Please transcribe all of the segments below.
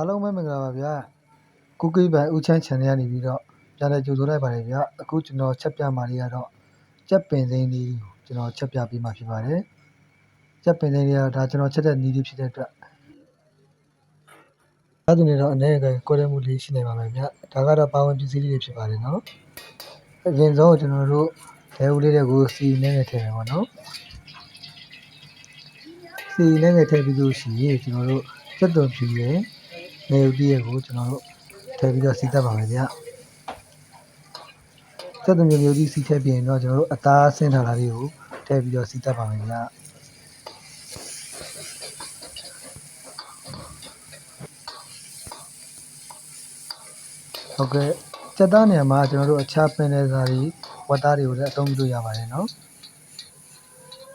အားလုံးပဲမင်္ဂလာပါဗျာကိုကိဘန်ဦးချမ်း channel ကနေပြီးတော့ပြန်လည်ကြိုဆိုလိုက်ပါတယ်ဗျာအခုကျွန်တော်ချက်ပြမှာလေးကတော့ကြက်ပင်စိမ်းလေးကိုကျွန်တော်ချက်ပြပေးမှာဖြစ်ပါတယ်ကြက်ပင်စိမ်းလေးကတော့ဒါကျွန်တော်ချက်တဲ့နီးလေးဖြစ်တဲ့အတွက်အဲဒါနေတော့အနေနဲ့ကိုယ်ရမှုလေးရှိနေပါမယ်ဗျာဒါကတော့ပါဝင်ပစ္စည်းလေးတွေဖြစ်ပါတယ်နော်အရင်ဆုံးကျွန်တော်တို့ဒဲဦးလေးတွေကိုစီနေနေထည့်မယ်ပေါ့နော်စီနေနေထည့်ပြီးလို့ရှိရင်ကျွန်တော်တို့စက်တော်ဖြူရ ယ်နေဦးတည်းရကိုကျွန်တော်တို့ထည့်ပြီးတော့စီတတ်ပါမယ်ဗျစက်တော်မျိုးမျိုးကြီးစီထည့်ပြီးရင်တော့ကျွန်တော်တို့အသားဆင်းထားတာလေးကိုထည့်ပြီးတော့စီတတ်ပါမယ်ဗျဟုတ်ကဲ့စက်သားနေရာမှာကျွန်တော်တို့အခြားပင်လယ်စာတွေဝတ်သားတွေကိုလည်းအသုံးပြုလို့ရပါတယ်နော်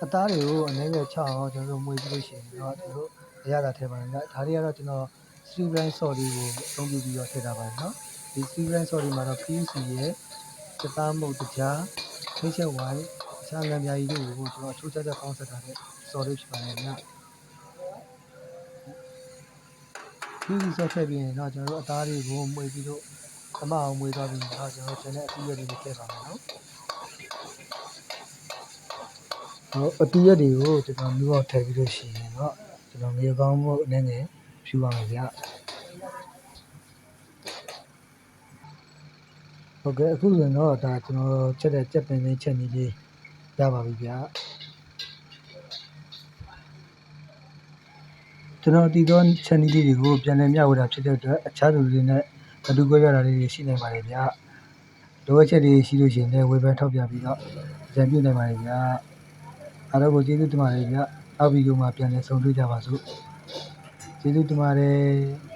အသားတွေကိုအနေနဲ့ချအောင်ကျွန်တော်တို့မွေးပြီးလို့ရှိရင်တော့ကျွန်တော်တို့အရသာထည့်ပါတယ်ဗျဒါတွေကတော့ကျွန်တော် street brand sauce လေးကိုအသုံးပြုပြီးတော့ထည့်ထားပါတယ်နော်ဒီ street brand sauce လေးမှာတော့ PUC ရဲ့စက်သားမုတ်တကြားဖိချက်ဝိုင်းအခြားငံပြာကြီးတွေကိုကျွန်တော်အချိုးကျကျပေါင်းစပ်ထားတဲ့ sauce လေးဖြစ်ပါတယ်ဗျဒီဒီဆော့ထည့်ပြီးရင်တော့ကျွန်တော်တို့အသားတွေကိုမှွေပြီးတော့အမအောင်မှွေသွားပြီးတော့ကျွန်တော်တို့ကျန်တဲ့အတီးရက်တွေကိုထည့်ပါမယ်နော်ဟိုအတီးရက်တွေကိုကျွန်တော်မျိုးအောင်ထည့်ပြီးလို့ရှိရင်တော့ကျွန်တော်မြေကောင်းမှုအနေနဲ့ ဖြူပါမယ်ဗျဟုတ်ကဲ့အခုဆိုရင်တော့ဒါကျွန်တော်ချက်တဲ့ကြက်ပင်လေးချက်နေလေးရပါပြီဗျကျွန်တော်တည်သောချက်နေလေးတွေကိုပြန်လည်မျှဝေတာဖြစ်တဲ့အတွက်အခြားသူတွေနဲ့အတူကြရတာလေးတွေရှိနေပါတယ်ဗျလိုအပ်ချက်တွေရှိလို့ရှိရင်လည်းဝေဖန်ထောက်ပြပြီးတော့ကြံပြနိုင်ပါတယ်ဗျအားလုံးကိုကျေးဇူးတင်ပါတယ်ဗျနောက်ဗီဒီယိုမှာပြန်လည်ဆုံတွေ့ကြပါစို့ ကျေးဇူးတင်ပါတယ်